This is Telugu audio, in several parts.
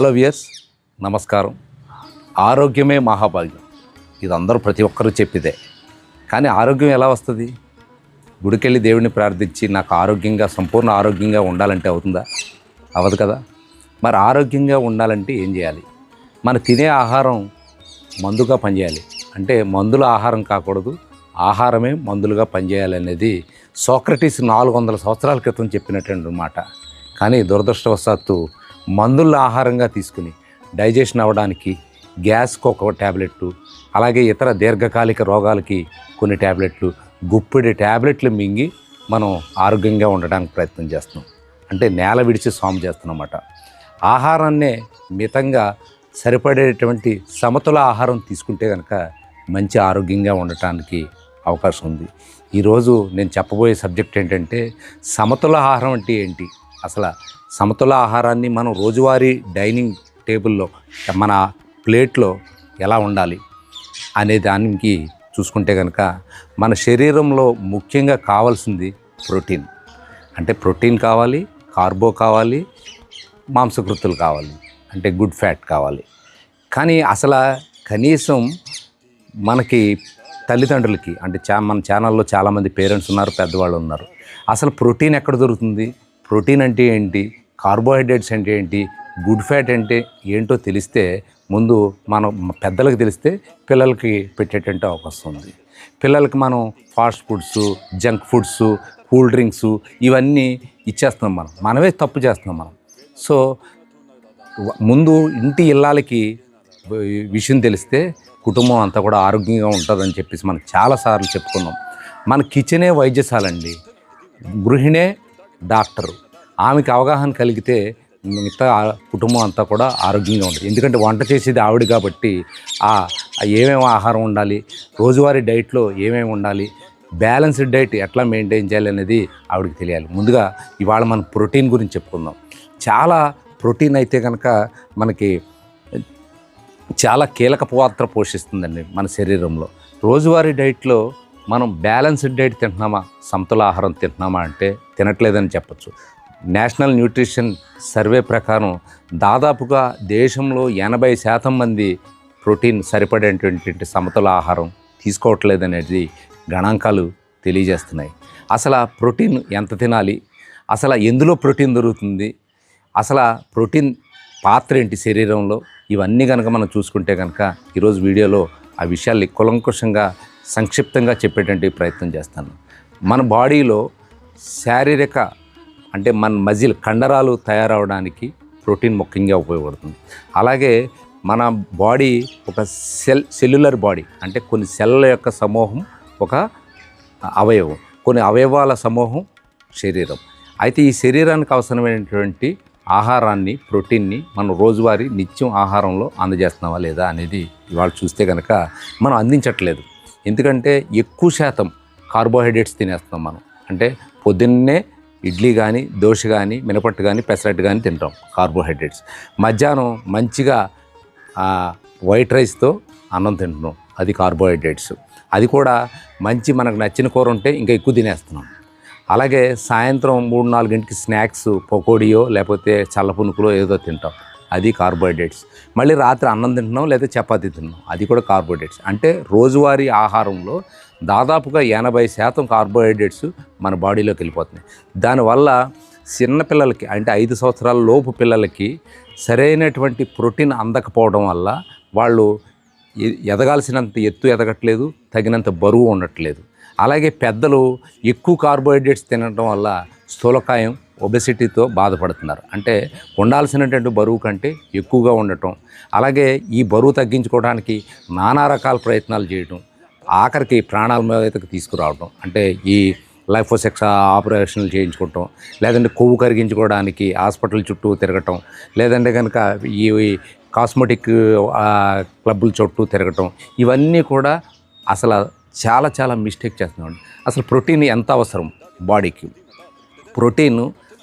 హలో వియర్స్ నమస్కారం. ఆరోగ్యమే మహాభాగ్యం. ఇది అందరూ ప్రతి ఒక్కరూ చెప్పిదే. కానీ ఆరోగ్యం ఎలా వస్తుంది? గుడికెళ్ళి దేవుడిని ప్రార్థించి నాకు ఆరోగ్యంగా సంపూర్ణ ఆరోగ్యంగా ఉండాలంటే అవుతుందా? అవ్వదు కదా. మరి ఆరోగ్యంగా ఉండాలంటే ఏం చేయాలి? మన తినే ఆహారం మందుగా పనిచేయాలి. అంటే మందుల ఆహారం కాకూడదు. ఆహారమే మందులుగా పనిచేయాలి అనేది సోక్రటీస్ నాలుగు వందల సంవత్సరాల క్రితం చెప్పినటువంటి మాట. కానీ దురదృష్టవశాత్తు మందుల ఆహారంగా తీసుకుని డైజెషన్ అవ్వడానికి గ్యాస్కి ఒక ట్యాబ్లెట్ అలాగే ఇతర దీర్ఘకాలిక రోగాలకి కొన్ని ట్యాబ్లెట్లు గుప్పిడి ట్యాబ్లెట్లు మింగి మనం ఆరోగ్యంగా ఉండడానికి ప్రయత్నం చేస్తున్నాం. అంటే నేల విడిచి సాము చేస్తున్నమాట. ఆహారాన్నే మితంగా సరిపడేటువంటి సమతుల ఆహారం తీసుకుంటే కనుక మంచి ఆరోగ్యంగా ఉండటానికి అవకాశం ఉంది. ఈరోజు నేను చెప్పబోయే సబ్జెక్ట్ ఏంటంటే సమతుల ఆహారం అంటే ఏంటి? అసలు సమతుల ఆహారాన్ని మనం రోజువారీ డైనింగ్ టేబుల్లో మన ప్లేట్లో ఎలా ఉండాలి అనే దానికి చూసుకుంటే కనుక మన శరీరంలో ముఖ్యంగా కావాల్సింది ప్రోటీన్. అంటే ప్రోటీన్ కావాలి కార్బో కావాలి మాంసకృతులు కావాలి అంటే గుడ్ ఫ్యాట్ కావాలి. కానీ అసలు కనీసం మనకి తల్లిదండ్రులకి అంటే చా మన ఛానల్లో చాలామంది పేరెంట్స్ ఉన్నారు పెద్దవాళ్ళు ఉన్నారు. అసలు ప్రోటీన్ ఎక్కడ దొరుకుతుంది? ప్రోటీన్ అంటే ఏంటి? కార్బోహైడ్రేట్స్ అంటే ఏంటి? గుడ్ ఫ్యాట్ అంటే ఏంటో తెలిస్తే ముందు మనం పెద్దలకు తెలిస్తే పిల్లలకి పెట్టేటువంటి అవకాశం ఉంది. పిల్లలకి మనం fast foods junk foods cool drinks ఇవన్నీ ఇచ్చేస్తున్నాం మనం. మనమే తప్పు చేస్తున్నాం మనం. సో ముందు ఇంటి ఇళ్ళాలకి విషయం తెలిస్తే కుటుంబం అంతా కూడా ఆరోగ్యంగా ఉంటుందని చెప్పేసి మనం చాలాసార్లు చెప్పుకున్నాం. మన కిచెనే వైద్యశాల అండి. గృహిణే డాక్టరు. ఆమెకి అవగాహన కలిగితే మిగతా ఆ కుటుంబం అంతా కూడా ఆరోగ్యంగా ఉంటుంది. ఎందుకంటే వంట చేసేది ఆవిడ కాబట్టి ఆ ఏమేమి ఆహారం ఉండాలి రోజువారీ డైట్లో ఏమేమి ఉండాలి బ్యాలెన్స్డ్ డైట్ ఎట్లా మెయింటైన్ చేయాలి అనేది ఆవిడకి తెలియాలి. ముందుగా ఇవాళ మనం ప్రోటీన్ గురించి చెప్పుకుందాం. చాలా ప్రోటీన్ అయితే కనుక మనకి చాలా కీలక పాత్ర పోషిస్తుందండి మన శరీరంలో. రోజువారీ డైట్లో మనం బ్యాలెన్స్డ్ డైట్ తింటున్నామా? సమతుల ఆహారం తింటున్నామా అంటే తినట్లేదని చెప్పచ్చు. నేషనల్ న్యూట్రిషన్ సర్వే ప్రకారం దాదాపుగా దేశంలో ఎనభై శాతం మంది ప్రోటీన్ సరిపడేటువంటి సమతుల ఆహారం తీసుకోవట్లేదనేది గణాంకాలు తెలియజేస్తున్నాయి. అసలు ఆ ప్రోటీన్ ఎంత తినాలి? అసలు ఎందులో ప్రోటీన్ దొరుకుతుంది? అసలు ప్రోటీన్ పాత్ర ఏంటి శరీరంలో? ఇవన్నీ కనుక మనం చూసుకుంటే కనుక ఈరోజు వీడియోలో ఆ విషయాల్ని కులంకుషంగా సంక్షిప్తంగా చెప్పేటువంటి ప్రయత్నం చేస్తాను. మన బాడీలో శారీరక అంటే మన మజిల్ కండరాలు తయారవడానికి ప్రోటీన్ ముఖ్యంగా ఉపయోగపడుతుంది. అలాగే మన బాడీ ఒక సెల్ సెల్యులర్ బాడీ అంటే కొన్ని సెల్ల యొక్క సమూహం ఒక అవయవం కొన్ని అవయవాల సమూహం శరీరం. అయితే ఈ శరీరానికి అవసరమైనటువంటి ఆహారాన్ని ప్రోటీన్ని మనం రోజువారీ నిత్యం ఆహారంలో అందజేస్తున్నావా లేదా అనేది ఇవాళ చూస్తే కనుక మనం అందించట్లేదు. ఎందుకంటే ఎక్కువ శాతం కార్బోహైడ్రేట్స్ తినేస్తున్నాం మనం. అంటే పొద్దున్నే ఇడ్లీ కానీ దోశ కానీ మినపట్టు కానీ పెసరట్టు కానీ తింటాం కార్బోహైడ్రేట్స్. మధ్యాహ్నం మంచిగా వైట్ రైస్తో అన్నం తింటున్నాం. అది కార్బోహైడ్రేట్స్. అది కూడా మంచి మనకు నచ్చిన కూర ఉంటే ఇంకా ఎక్కువ తినేస్తున్నాం. అలాగే సాయంత్రం మూడు నాలుగింటికి స్నాక్స్ పకోడియో లేకపోతే చల్లపునుకులో ఏదో తింటాం. అది కార్బోహైడ్రేట్స్. మళ్ళీ రాత్రి అన్నం తింటున్నాం లేదా చపాతి తింటున్నాం. అది కూడా కార్బోహైడ్రేట్స్. అంటే రోజువారీ ఆహారంలో దాదాపుగా ఎనభై శాతం కార్బోహైడ్రేట్స్ మన బాడీలోకి వెళ్ళిపోతున్నాయి. దానివల్ల చిన్న పిల్లలకి అంటే ఐదు సంవత్సరాల లోపు పిల్లలకి సరైనటువంటి ప్రోటీన్ అందకపోవడం వల్ల వాళ్ళు ఎదగాల్సినంత ఎత్తు ఎదగట్లేదు తగినంత బరువు ఉండట్లేదు. అలాగే పెద్దలు ఎక్కువ కార్బోహైడ్రేట్స్ తినడం వల్ల స్థూలకాయం ఒబెసిటీతో బాధపడుతున్నారు. అంటే ఉండాల్సినటువంటి బరువు కంటే ఎక్కువగా ఉండటం అలాగే ఈ బరువు తగ్గించుకోవడానికి నానా రకాల ప్రయత్నాలు చేయటం ఆఖరికి ప్రాణాల మీదకి తీసుకురావడం అంటే ఈ లైఫోసెక్స్ ఆపరేషన్లు చేయించుకోవటం లేదంటే కొవ్వు కరిగించుకోవడానికి హాస్పిటల్ చుట్టూ తిరగటం లేదంటే కనుక ఈ కాస్మెటిక్ క్లబ్బుల చుట్టూ తిరగటం ఇవన్నీ కూడా అసలు చాలా చాలా మిస్టేక్ చేస్తున్నాం అసలు ప్రోటీన్ ఎంత అవసరం బాడీకి? ప్రోటీన్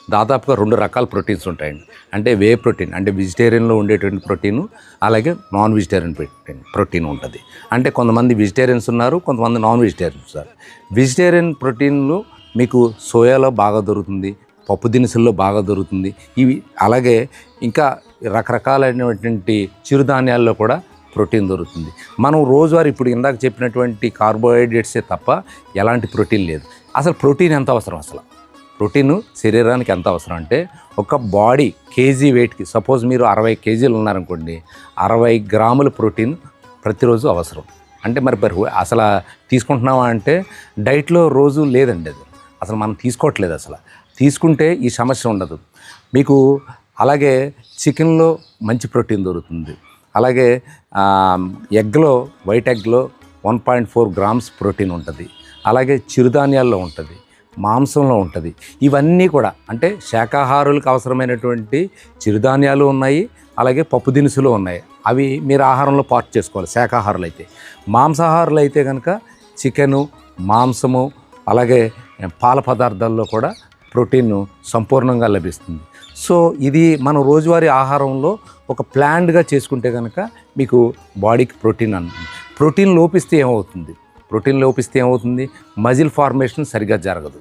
దాదాపుగా రెండు రకాల ప్రోటీన్స్ ఉంటాయండి. అంటే వే ప్రోటీన్ అంటే వెజిటేరియన్లో ఉండేటువంటి ప్రోటీన్ అలాగే నాన్ వెజిటేరియన్ ప్రోటీన్ ప్రోటీన్ ఉంటుంది. అంటే కొంతమంది వెజిటేరియన్స్ ఉన్నారు కొంతమంది నాన్ వెజిటేరియన్స్ ఉన్నారు. వెజిటేరియన్ ప్రోటీన్లు మీకు సోయాలో బాగా దొరుకుతుంది పప్పు దినుసుల్లో బాగా దొరుకుతుంది. ఇవి అలాగే ఇంకా రకరకాలైనటువంటి చిరుధాన్యాల్లో కూడా ప్రోటీన్ దొరుకుతుంది. మనం రోజువారీ ఇప్పుడు ఇందాక చెప్పినటువంటి కార్బోహైడ్రేట్సే తప్ప ఎలాంటి ప్రోటీన్ లేదు. అసలు ప్రోటీన్ ఎంత అవసరం అసలు? ప్రోటీన్ శరీరానికి ఎంత అవసరం అంటే ఒక బాడీ కేజీ వెయిట్కి సపోజ్ మీరు అరవై కేజీలు ఉన్నారనుకోండి అరవై గ్రాముల ప్రోటీన్ ప్రతిరోజు అవసరం. అంటే మరి మరి అసలు తీసుకుంటున్నావా అంటే డైట్లో రోజు లేదండి అది. అసలు మనం తీసుకోవట్లేదు అసలు. తీసుకుంటే ఈ సమస్య ఉండదు. మీకు అలాగే చికెన్లో మంచి ప్రోటీన్ దొరుకుతుంది. అలాగే ఎగ్లో white ఎగ్లో one point four grams protein ఉంటుంది. అలాగే చిరుధాన్యాల్లో ఉంటుంది. మాంసంలో ఉంటుంది. ఇవన్నీ కూడా అంటే శాకాహారులకు అవసరమైనటువంటి చిరుధాన్యాలు ఉన్నాయి అలాగే పప్పు దినుసులు ఉన్నాయి. అవి మీరు ఆహారంలో పార్ట్ చేసుకోవాలి శాకాహారులు అయితే మాంసాహారులు అయితే కనుక చికెను మాంసము అలాగే పాల పదార్థాల్లో కూడా ప్రోటీన్ సంపూర్ణంగా లభిస్తుంది. సో ఇది మనం రోజువారీ ఆహారంలో ఒక ప్లాన్డ్గా చేసుకుంటే కనుక మీకు బాడీకి ప్రోటీన్ అంటుంది ప్రోటీన్ లోపిస్తే ఏమవుతుంది? ప్రోటీన్ లోపిస్తే ఏమవుతుంది? మజిల్ ఫార్మేషన్ సరిగ్గా జరగదు.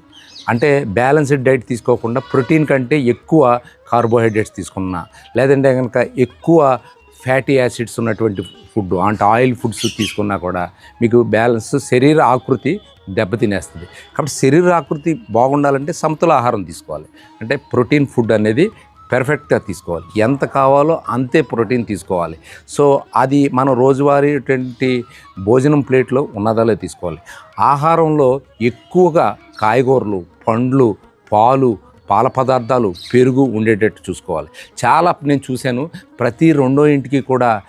అంటే బ్యాలెన్స్డ్ డైట్ తీసుకోకుండా ప్రోటీన్ కంటే ఎక్కువ కార్బోహైడ్రేట్స్ తీసుకున్నా లేదంటే కనుక ఎక్కువ ఫ్యాటీ యాసిడ్స్ ఉన్నటువంటి ఫుడ్ అంటే ఆయిల్ ఫుడ్స్ తీసుకున్నా కూడా మీకు బ్యాలెన్స్ శరీర ఆకృతి దెబ్బతినేస్తుంది. కాబట్టి శరీర ఆకృతి బాగుండాలంటే సమతుల ఆహారం తీసుకోవాలి. అంటే ప్రోటీన్ ఫుడ్ అనేది పెర్ఫెక్ట్గా తీసుకోవాలి. ఎంత కావాలో అంతే ప్రోటీన్ తీసుకోవాలి. సో అది మనం రోజువారీ భోజనం ప్లేట్లో ఉన్నదాలే తీసుకోవాలి. ఆహారంలో ఎక్కువగా కాయగూరలు పండ్లు పాలు పాల పదార్థాలు పెరుగు ఉండేటట్టు చూసుకోవాలి. చాలా నేను చూశాను ప్రతి రెండో ఇంటికి కూడా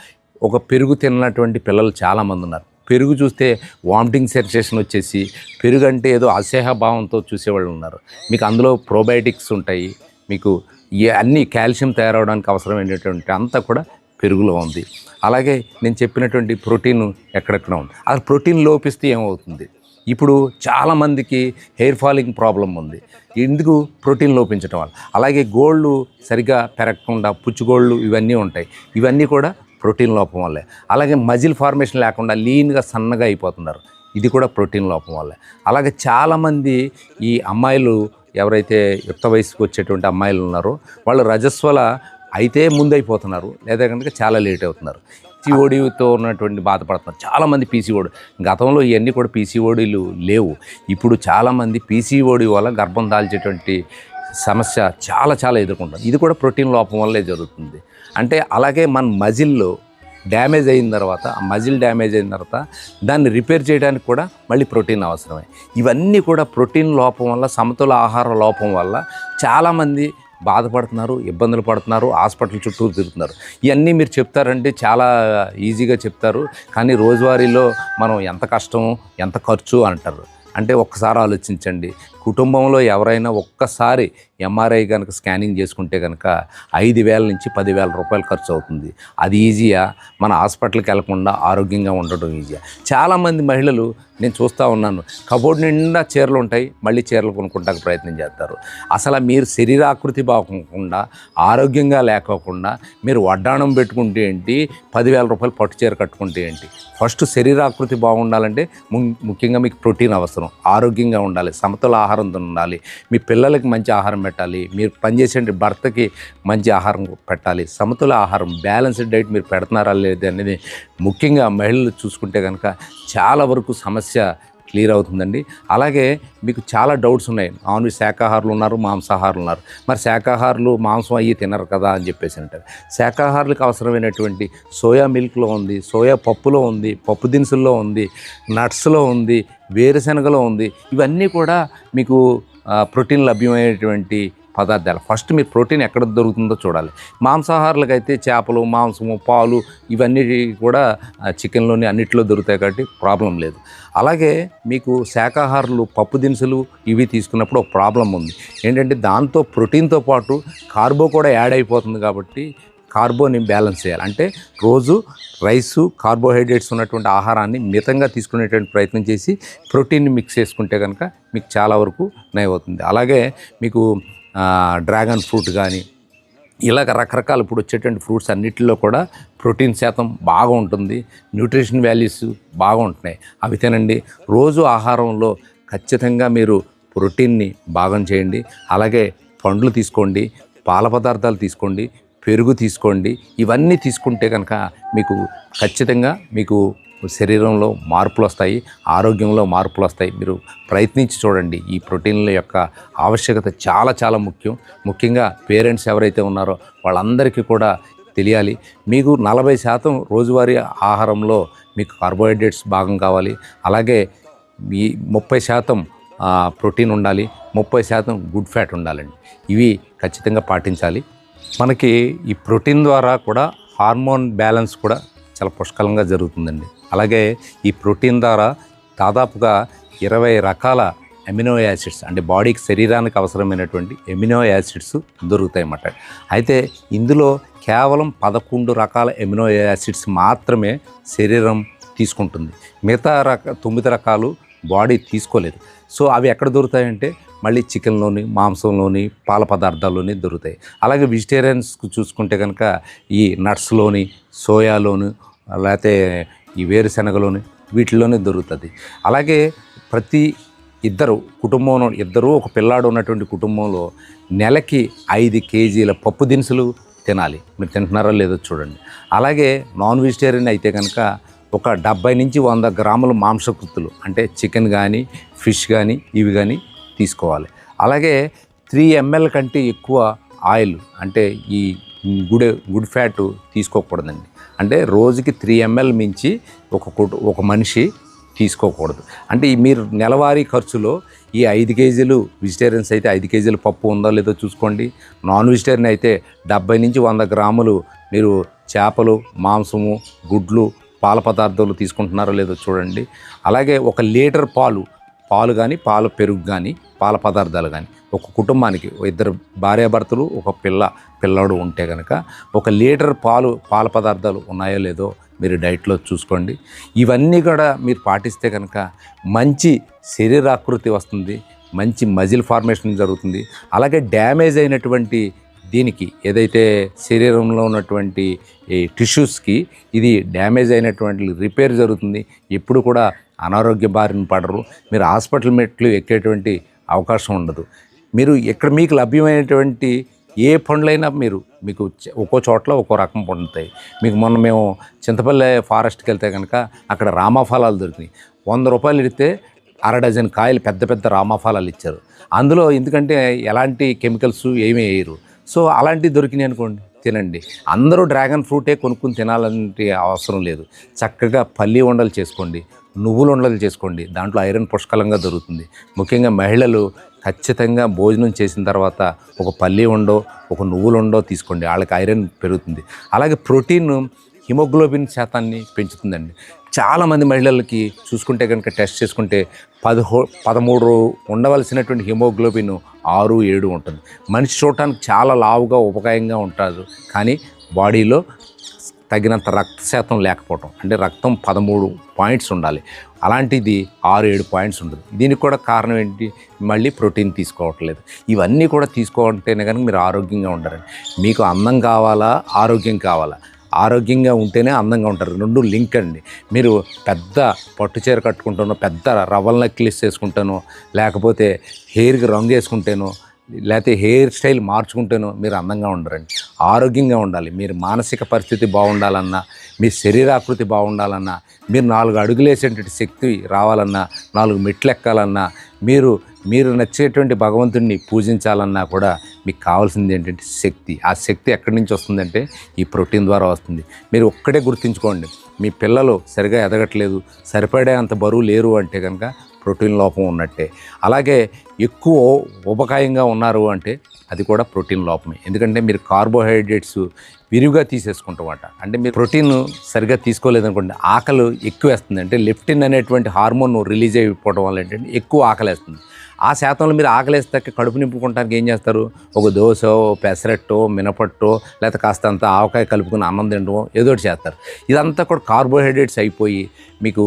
ఒక పెరుగు తిన్నటువంటి పిల్లలు చాలామంది ఉన్నారు. పెరుగు చూస్తే వామిటింగ్ సెన్సేషన్ వచ్చేసి పెరుగు అంటే ఏదో అసహ్య భావంతో చూసేవాళ్ళు ఉన్నారు. మీకు అందులో ప్రోబయోటిక్స్ ఉంటాయి మీకు ఏ అన్ని కాల్షియం తయారవడానికి అవసరమైనటువంటి అంతా కూడా పెరుగులో ఉంది. అలాగే నేను చెప్పినటువంటి ప్రోటీన్ ఎక్కడెక్కడ ఉంది? అసలు ప్రోటీన్ లోపిస్తే ఏమవుతుంది? ఇప్పుడు చాలామందికి హెయిర్ ఫాలింగ్ ప్రాబ్లం ఉంది. ఎందుకు ప్రోటీన్ లోపించడం వల్ల? అలాగే గోళ్ళు సరిగా పెరగకుండా పుచ్చుగోళ్ళు ఇవన్నీ ఉంటాయి. ఇవన్నీ కూడా ప్రోటీన్ లోపం వల్లే. అలాగే మజిల్ ఫార్మేషన్ లేకుండా లీన్గా సన్నగా అయిపోతున్నారు. ఇది కూడా ప్రోటీన్ లోపం వల్లే. అలాగే చాలామంది ఈ అమ్మాయిలు ఎవరైతే యుక్త వయసుకు వచ్చేటువంటి అమ్మాయిలు ఉన్నారో వాళ్ళు రజస్వల అయితే ముందైపోతున్నారు. లేదా కనుక చాలా లేట్ అవుతున్నారు. పీసీఓడితో ఉన్నటువంటి బాధపడుతున్నారు. చాలామంది పీసీఓడి గతంలో ఇవన్నీ కూడా పీసీఓడీలు లేవు. ఇప్పుడు చాలామంది పీసీఓడి వల్ల గర్భం దాల్చేటువంటి సమస్య చాలా చాలా ఎదుర్కొంటుంది ఇది కూడా ప్రోటీన్ లోపం వల్లే జరుగుతుంది. అంటే అలాగే మన మజిల్లో డ్యామేజ్ అయిన తర్వాత ఆ మజిల్ డ్యామేజ్ అయిన తర్వాత దాన్ని రిపేర్ చేయడానికి కూడా మళ్ళీ ప్రోటీన్ అవసరమే. ఇవన్నీ కూడా ప్రోటీన్ లోపం వల్ల సమతుల ఆహార లోపం వల్ల చాలామంది బాధపడుతున్నారు ఇబ్బందులు పడుతున్నారు హాస్పిటల్ చుట్టూ తిరుగుతున్నారు. ఇవన్నీ మీరు చెప్తారంటే చాలా ఈజీగా చెప్తారు. కానీ రోజువారీలో మనం ఎంత కష్టం ఎంత ఖర్చు అంటారు. అంటే ఒక్కసారి ఆలోచించండి. కుటుంబంలో ఎవరైనా ఒక్కసారి ఎంఆర్ఐ కనుక స్కానింగ్ చేసుకుంటే కనుక ఐదు వేల నుంచి పదివేల రూపాయలు ఖర్చు అవుతుంది. అది ఈజీయా మన హాస్పిటల్కి వెళ్ళకుండా ఆరోగ్యంగా ఉండడం ఈజీయా చాలామంది మహిళలు నేను చూస్తూ ఉన్నాను. కబోర్డ్ నిండా చీరలు ఉంటాయి. మళ్ళీ చీరలు కొనుక్కుంటానికి ప్రయత్నం చేస్తారు. అసలు మీరు శరీరాకృతి బాగోకుండా ఆరోగ్యంగా లేకోకుండా మీరు వడ్డాణం పెట్టుకుంటే ఏంటి? పదివేల రూపాయలు పట్టు చీర కట్టుకుంటే ఏంటి? ఫస్ట్ శరీరాకృతి బాగుండాలంటే ము- ముఖ్యంగా మీకు ప్రోటీన్ అవసరం. ఆరోగ్యంగా ఉండాలి. సమతుల ఆహారంతో ఉండాలి మీ పిల్లలకి మంచి ఆహారం పెట్టాలి. మీరు పనిచేసే భర్తకి మంచి ఆహారం పెట్టాలి. సమతుల ఆహారం బ్యాలెన్స్డ్ డైట్ మీరు పెడుతున్నారా లేదు అనేది ముఖ్యంగా మహిళలు చూసుకుంటే కనుక చాలా వరకు సమస్య క్లియర్ అవుతుందండి. అలాగే మీకు చాలా డౌట్స్ ఉన్నాయి. నాన్ వెజ్ శాకాహారులు ఉన్నారు మాంసాహారులు ఉన్నారు. మరి శాకాహారులు మాంసం అయ్యి తినరు కదా అని చెప్పేసి అంటారు. శాకాహారులకు అవసరమైనటువంటి సోయా మిల్క్లో ఉంది సోయా పప్పులో ఉంది పప్పు దినుసుల్లో ఉంది నట్స్లో ఉంది వేరుశనగలో ఉంది. ఇవన్నీ కూడా మీకు ప్రోటీన్ లభ్యమైనటువంటి పదార్థాలు. ఫస్ట్ మీరు ప్రోటీన్ ఎక్కడ దొరుకుతుందో చూడాలి. మాంసాహారాలకు అయితే చేపలు మాంసము పాలు ఇవన్నీ కూడా చికెన్లోని అన్నిట్లో దొరుకుతాయి కాబట్టి ప్రాబ్లం లేదు. అలాగే మీకు శాకాహారులు పప్పు దినుసులు ఇవి తీసుకున్నప్పుడు ఒక ప్రాబ్లం ఉంది. ఏంటంటే దాంతో ప్రోటీన్తో పాటు కార్బో కూడా యాడ్ అయిపోతుంది కాబట్టి కార్బోని బ్యాలెన్స్ చేయాలి. అంటే రోజు రైసు కార్బోహైడ్రేట్స్ ఉన్నటువంటి ఆహారాన్ని మితంగా తీసుకునేటువంటి ప్రయత్నం చేసి ప్రోటీన్ని మిక్స్ చేసుకుంటే కనుక మీకు చాలా వరకు నయం అవుతుంది అలాగే మీకు డ్రాగన్ ఫ్రూట్ కానీ ఇలాగ రకరకాల ఇప్పుడు వచ్చేటువంటి ఫ్రూట్స్ అన్నిటిలో కూడా ప్రోటీన్ శాతం బాగా ఉంటుంది న్యూట్రిషన్ వాల్యూస్ బాగా ఉంటున్నాయి అవి తినండి. రోజు ఆహారంలో ఖచ్చితంగా మీరు ప్రోటీన్ని భాగం చేయండి. అలాగే పండ్లు తీసుకోండి పాల పదార్థాలు తీసుకోండి పెరుగు తీసుకోండి ఇవన్నీ తీసుకుంటే కనుక మీకు ఖచ్చితంగా మీకు శరీరంలో మార్పులు వస్తాయి ఆరోగ్యంలో మార్పులు వస్తాయి. మీరు ప్రయత్నించి చూడండి. ఈ ప్రోటీన్ల యొక్క ఆవశ్యకత చాలా చాలా ముఖ్యం. ముఖ్యంగా పేరెంట్స్ ఎవరైతే ఉన్నారో వాళ్ళందరికీ కూడా తెలియాలి. మీకు నలభై శాతం రోజువారీ ఆహారంలో మీకు కార్బోహైడ్రేట్స్ భాగం కావాలి. అలాగే ఈ ముప్పై శాతం ప్రోటీన్ ఉండాలి. ముప్పై శాతం గుడ్ ఫ్యాట్ ఉండాలండి. ఇవి ఖచ్చితంగా పాటించాలి. మనకి ఈ ప్రోటీన్ ద్వారా కూడా హార్మోన్ బ్యాలెన్స్ కూడా చాలా పుష్కలంగా జరుగుతుందండి. అలాగే ఈ ప్రోటీన్ ద్వారా దాదాపుగా ఇరవై రకాల ఎమినో యాసిడ్స్ అంటే బాడీకి శరీరానికి అవసరమైనటువంటి ఎమినో యాసిడ్స్ దొరుకుతాయి అన్నమాట అయితే ఇందులో కేవలం పదకొండు రకాల ఎమినో యాసిడ్స్ మాత్రమే శరీరం తీసుకుంటుంది. మిగతా రక తొమ్మిది రకాలు బాడీ తీసుకోలేదు. సో అవి ఎక్కడ దొరుకుతాయంటే మళ్ళీ చికెన్లోని మాంసంలోని పాల పదార్థాల్లోని దొరుకుతాయి. అలాగే వెజిటేరియన్స్కు చూసుకుంటే కనుక ఈ నట్స్లోని సోయాలోను లేకపోతే ఈ వేరుశనగలోని వీటిలోనే దొరుకుతుంది. అలాగే ప్రతి ఇద్దరు కుటుంబంలో ఇద్దరు ఒక పిల్లాడు ఉన్నటువంటి కుటుంబంలో నెలకి ఐదు కేజీల పప్పు దినుసులు తినాలి. మీరు తింటున్నారో లేదో చూడండి. అలాగే నాన్ వెజిటేరియన్ అయితే కనుక ఒక డెబ్బై నుంచి వంద గ్రాముల మాంసకృతులు అంటే చికెన్ కానీ ఫిష్ కానీ ఇవి కానీ తీసుకోవాలి. అలాగే త్రీ ఎంఎల్ కంటే ఎక్కువ ఆయిల్ అంటే ఈ గుడ్ గుడ్ ఫ్యాట్ తీసుకోకూడదండి. అంటే రోజుకి త్రీ ఎంఎల్ మించి ఒక కుటు ఒక మనిషి తీసుకోకూడదు. అంటే మీరు నెలవారీ ఖర్చులో ఈ ఐదు కేజీలు వెజిటేరియన్స్ అయితే ఐదు కేజీలు పప్పు ఉందో లేదో చూసుకోండి. నాన్ వెజిటేరియన్ అయితే డెబ్బై నుంచి వంద గ్రాములు మీరు చేపలు మాంసము గుడ్లు పాల పదార్థాలు తీసుకుంటున్నారో లేదో చూడండి. అలాగే ఒక లీటర్ పాలు పాలు కానీ పాల పెరుగు కానీ పాల పదార్థాలు కానీ ఒక కుటుంబానికి ఇద్దరు భార్యాభర్తలు ఒక పిల్ల పిల్లాడు ఉంటే కనుక ఒక లీటర్ పాలు పాల పదార్థాలు ఉన్నాయో లేదో మీరు డైట్లో చూసుకోండి. ఇవన్నీ కూడా మీరు పాటిస్తే కనుక మంచి శరీరాకృతి వస్తుంది మంచి మజిల్ ఫార్మేషన్ జరుగుతుంది. అలాగే డ్యామేజ్ అయినటువంటి దీనికి ఏదైతే శరీరంలో ఉన్నటువంటి ఈ టిష్యూస్కి ఇది డ్యామేజ్ అయినటువంటి రిపేర్ జరుగుతుంది. ఎప్పుడు కూడా అనారోగ్య బారిన పడరు. మీరు హాస్పిటల్ మెట్లు ఎక్కేటువంటి అవకాశం ఉండదు. మీరు ఇక్కడ మీకు లభ్యమైనటువంటి ఏ పండ్లైనా మీరు మీకు ఒక్కో చోట్ల ఒక్కో రకం పండుతాయి. మీకు మొన్న మేము చింతపల్లె ఫారెస్ట్కి వెళ్తే కనుక అక్కడ రామాఫలాలు దొరికినాయి. వంద రూపాయలు ఇడితే అర డజన్ కాయలు పెద్ద పెద్ద రామఫలాలు ఇచ్చారు. అందులో ఎందుకంటే ఎలాంటి కెమికల్స్ ఏమీ వేయరు. సో అలాంటివి దొరికినాయి అనుకోండి తినండి. అందరూ డ్రాగన్ ఫ్రూటే కొనుక్కుని తినాలంటే అవసరం లేదు. చక్కగా పల్లి ఉండలు చేసుకోండి. నువ్వులు ఉండలు చేసుకోండి. దాంట్లో ఐరన్ పుష్కలంగా దొరుకుతుంది. ముఖ్యంగా మహిళలు ఖచ్చితంగా భోజనం చేసిన తర్వాత ఒక పల్లి ఉండో ఒక నువ్వులు ఉండో తీసుకోండి. వాళ్ళకి ఐరన్ పెరుగుతుంది. అలాగే ప్రోటీన్ హిమోగ్లోబిన్ శాతాన్ని పెంచుతుందండి. చాలామంది మహిళలకి చూసుకుంటే కనుక టెస్ట్ చేసుకుంటే పదహో పదమూడు ఉండవలసినటువంటి హిమోగ్లోబిన్ ఆరు ఏడు ఉంటుంది. మనిషి చూడటానికి చాలా లావుగా ఉపకాయంగా ఉంటారు. కానీ బాడీలో తగినంత రక్త శాతం లేకపోవటం. అంటే రక్తం పదమూడు పాయింట్స్ ఉండాలి. అలాంటిది ఆరు ఏడు పాయింట్స్ ఉండదు. దీనికి కూడా కారణం ఏంటి? మళ్ళీ ప్రోటీన్ తీసుకోవట్లేదు. ఇవన్నీ కూడా తీసుకోవాలంటేనే కనుక మీరు ఆరోగ్యంగా ఉంటారండి మీకు అందం కావాలా? ఆరోగ్యం కావాలా? ఆరోగ్యంగా ఉంటేనే అందంగా ఉంటారు. రెండు లింక్ అండి. మీరు పెద్ద పట్టు చీర కట్టుకుంటానో పెద్ద రవ్వల నెక్లెస్ వేసుకుంటానో లేకపోతే హెయిర్కి రంగు వేసుకుంటాను లేకపోతే హెయిర్ స్టైల్ మార్చుకుంటేనో మీరు అందంగా ఉండరండి. ఆరోగ్యంగా ఉండాలి. మీరు మానసిక పరిస్థితి బాగుండాలన్నా మీ శరీరాకృతి బాగుండాలన్నా మీరు నాలుగు అడుగులేసేటువంటి శక్తి రావాలన్నా నాలుగు మెట్లు ఎక్కాలన్నా మీరు మీరు నచ్చేటువంటి భగవంతుడిని పూజించాలన్నా కూడా మీకు కావాల్సింది ఏంటంటే శక్తి. ఆ శక్తి ఎక్కడి నుంచి వస్తుందంటే ఈ ప్రోటీన్ ద్వారా వస్తుంది. మీరు ఒక్కటే గుర్తుంచుకోండి. మీ పిల్లలు సరిగా ఎదగట్లేదు సరిపడే అంత బరువు లేరు అంటే కనుక ప్రోటీన్ లోపం ఉన్నట్టే. అలాగే ఎక్కువ ఉపకాయంగా ఉన్నారు అంటే అది కూడా ప్రోటీన్ లోపమే. ఎందుకంటే మీరు కార్బోహైడ్రేట్స్ విరివిగా తీసేసుకుంటామట అంటే మీరు ప్రోటీన్ సరిగ్గా తీసుకోలేదనుకోండి ఆకలి ఎక్కువ వేస్తుంది అంటే లెఫ్టిన్ అనేటువంటి హార్మోన్ రిలీజ్ అయిపోవడం వల్ల ఏంటంటే ఎక్కువ ఆకలి వేస్తుంది ఆ శాతంలో మీరు ఆకలేస్తే కడుపు నింపుకుంటానికి ఏం చేస్తారు? ఒక దోశ పెసరట్టో మినపట్టో లేకపోతే కాస్త అంత ఆవకాయ కలుపుకుని అన్నం తినడం ఏదో ఒకటి చేస్తారు. ఇదంతా కూడా కార్బోహైడ్రేట్స్ అయిపోయి మీకు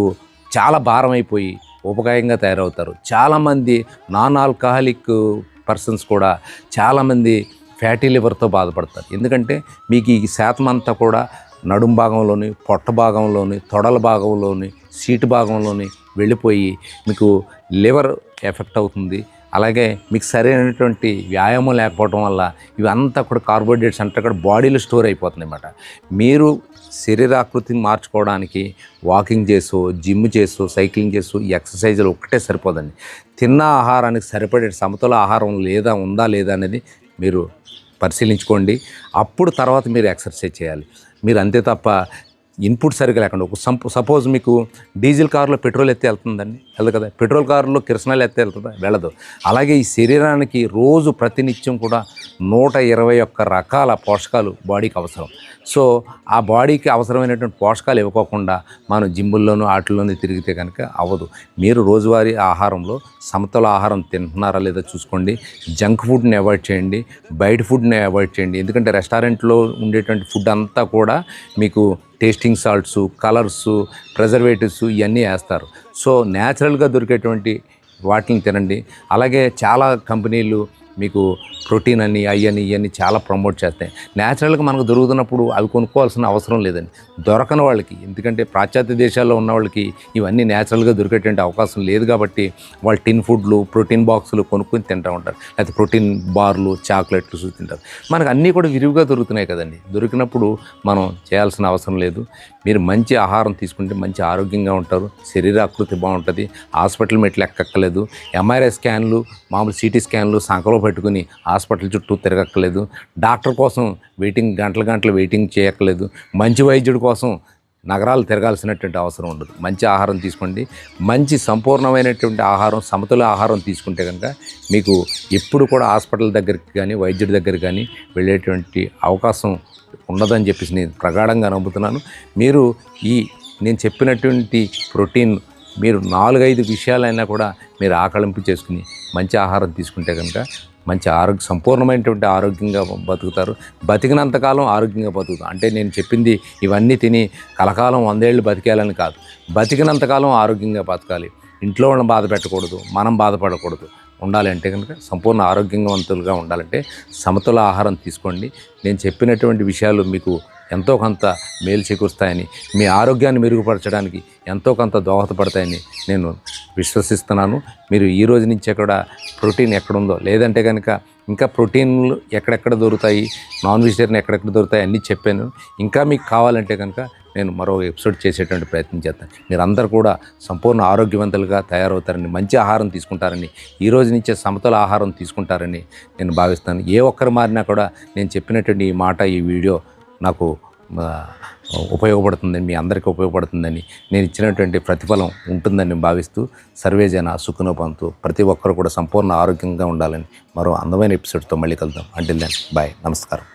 చాలా భారం అయిపోయి ఉపకాయంగా తయారవుతారు. చాలామంది నాన్ ఆల్కహాలిక్ పర్సన్స్ కూడా చాలామంది ఫ్యాటీ లివర్తో బాధపడతారు. ఎందుకంటే మీకు ఈ శాతం అంతా కూడా నడుం భాగంలోని పొట్ట భాగంలోని తొడల భాగంలోని సీటు భాగంలోని వెళ్ళిపోయి మీకు లివర్ ఎఫెక్ట్ అవుతుంది. అలాగే మీకు సరైనటువంటి వ్యాయామం లేకపోవడం వల్ల ఇవంతా కూడా కార్బోహైడ్రేట్స్ అంటే కూడా బాడీలో స్టోర్ అయిపోతుందన్నమాట మీరు శరీరాకృతిని మార్చుకోవడానికి వాకింగ్ చేసో జిమ్ చేసో సైక్లింగ్ చేసో ఎక్సర్సైజులు ఒక్కటే సరిపోదండి. తిన్న ఆహారానికి సరిపడే సమతుల ఆహారం లేదా ఉందా లేదా అనేది మీరు పరిశీలించుకోండి. అప్పుడు తర్వాత మీరు ఎక్సర్సైజ్ చేయాలి. మీరు అంతే తప్ప ఇన్పుట్ సరిగ్గా లేకుండా ఒక సంప సపోజ్ మీకు డీజిల్ కారులో పెట్రోల్ ఎత్తే వెళ్తుందండి. వెళ్ళదు కదా? పెట్రోల్ కారులో కిరసనాలు ఎత్తే వెళ్తుందా? వెళ్ళదు. అలాగే ఈ శరీరానికి రోజు ప్రతినిత్యం కూడా నూట ఇరవై ఒక్క రకాల పోషకాలు బాడీకి అవసరం. సో ఆ బాడీకి అవసరమైనటువంటి పోషకాలు ఇవ్వకోకుండా మనం జిమ్ముల్లోనూ ఆటల్లోనూ తిరిగితే కనుక అవ్వదు. మీరు రోజువారీ ఆహారంలో సమతుల ఆహారం తింటున్నారా లేదా చూసుకోండి. జంక్ ఫుడ్ని అవాయిడ్ చేయండి. బయట ఫుడ్ని అవాయిడ్ చేయండి. ఎందుకంటే రెస్టారెంట్లో ఉండేటువంటి ఫుడ్ అంతా కూడా మీకు టేస్టింగ్ సాల్ట్స్ కలర్స్ ప్రిజర్వేటివ్స్ ఇవన్నీ వేస్తారు. సో న్యాచురల్గా దొరికేటువంటి వాటిని తినండి. అలాగే చాలా కంపెనీలు మీకు ప్రోటీన్ అని అయ్యని ఇవన్నీ చాలా ప్రమోట్ చేస్తాయి. న్యాచురల్గా మనకు దొరుకుతున్నప్పుడు అవి కొనుక్కోవాల్సిన అవసరం లేదండి. దొరకని వాళ్ళకి ఎందుకంటే పాశ్చాత్య దేశాల్లో ఉన్న వాళ్ళకి ఇవన్నీ న్యాచురల్గా దొరికేటువంటి అవకాశం లేదు కాబట్టి వాళ్ళు టిన్ ఫుడ్లు ప్రోటీన్ బాక్సులు కొనుక్కొని తింటూ ఉంటారు. లేకపోతే ప్రోటీన్ బార్లు చాక్లెట్లు తింటారు. మనకు అన్నీ కూడా విరివిగా దొరుకుతున్నాయి కదండి. దొరికినప్పుడు మనం చేయాల్సిన అవసరం లేదు. మీరు మంచి ఆహారం తీసుకుంటే మంచి ఆరోగ్యంగా ఉంటారు. శరీరాకృతి బాగుంటుంది. హాస్పిటల్ మెట్లు ఎక్కక్కలేదు ఎంఆర్ఐ స్కాన్లు మామూలు సిటీ స్కాన్లు సంకలో పెట్టుకుని హాస్పిటల్ చుట్టూ తిరగక్కలేదు డాక్టర్ కోసం వెయిటింగ్ గంటల గంటలు వెయిటింగ్ చేయక్కలేదు మంచి వైద్యుడి కోసం నగరాలు తిరగాల్సినటువంటి అవసరం ఉండదు. మంచి ఆహారం తీసుకోండి. మంచి సంపూర్ణమైనటువంటి ఆహారం సమతుల ఆహారం తీసుకుంటే కనుక మీకు ఎప్పుడు కూడా హాస్పిటల్ దగ్గరికి కానీ వైద్యుడి దగ్గరికి కానీ వెళ్ళేటువంటి అవకాశం ఉండదని చెప్పేసి నేను ప్రగాఢంగా నమ్ముతున్నాను. మీరు ఈ నేను చెప్పినటువంటి ప్రోటీన్ మీరు నాలుగైదు విషయాలైనా కూడా మీరు ఆకలింపు చేసుకుని మంచి ఆహారం తీసుకుంటే కనుక మంచి ఆరోగ్య సంపూర్ణమైనటువంటి ఆరోగ్యంగా బతుకుతారు. బతికినంతకాలం ఆరోగ్యంగా బతుకుతారు. అంటే నేను చెప్పింది ఇవన్నీ తిని కలకాలం వందేళ్ళు బతికేయాలని కాదు. బతికినంతకాలం ఆరోగ్యంగా బతకాలి. ఇంట్లో వాళ్ళని బాధ పెట్టకూడదు. మనం బాధపడకూడదు. ఉండాలంటే కనుక సంపూర్ణ ఆరోగ్యవంతులుగా ఉండాలంటే సమతుల ఆహారం తీసుకోండి. నేను చెప్పినటువంటి విషయాలు మీకు ఎంతో కొంత మేలు చేకూరుస్తాయని మీ ఆరోగ్యాన్ని మెరుగుపరచడానికి ఎంతో కొంత దోహదపడతాయని నేను విశ్వసిస్తున్నాను. మీరు ఈ రోజు నుంచే కూడా ప్రోటీన్ ఎక్కడుందో లేదంటే కనుక ఇంకా ప్రోటీన్లు ఎక్కడెక్కడ దొరుకుతాయి నాన్ వెజిటేరియన్ ఎక్కడెక్కడ దొరుకుతాయి అన్నీ చెప్పాను. ఇంకా మీకు కావాలంటే కనుక నేను మరో ఎపిసోడ్ చేసేటువంటి ప్రయత్నం చేస్తాను. మీరందరూ కూడా సంపూర్ణ ఆరోగ్యవంతులుగా తయారవుతారని మంచి ఆహారం తీసుకుంటారని ఈ రోజు నుంచే సమతుల ఆహారం తీసుకుంటారని నేను భావిస్తాను. ఏ ఒక్కరు మారినా కూడా నేను చెప్పినటువంటి ఈ మాట ఈ వీడియో నాకు ఉపయోగపడుతుందని మీ అందరికీ ఉపయోగపడుతుందని నేను ఇచ్చినటువంటి ప్రతిఫలం ఉంటుందని భావిస్తూ సర్వేజన సుఖనోపంతు ప్రతి ఒక్కరు కూడా సంపూర్ణ ఆరోగ్యంగా ఉండాలని మరో అందమైన ఎపిసోడ్తో మళ్ళీ కలుద్దాం. అంటిల్ దెన్ బాయ్ నమస్కారం.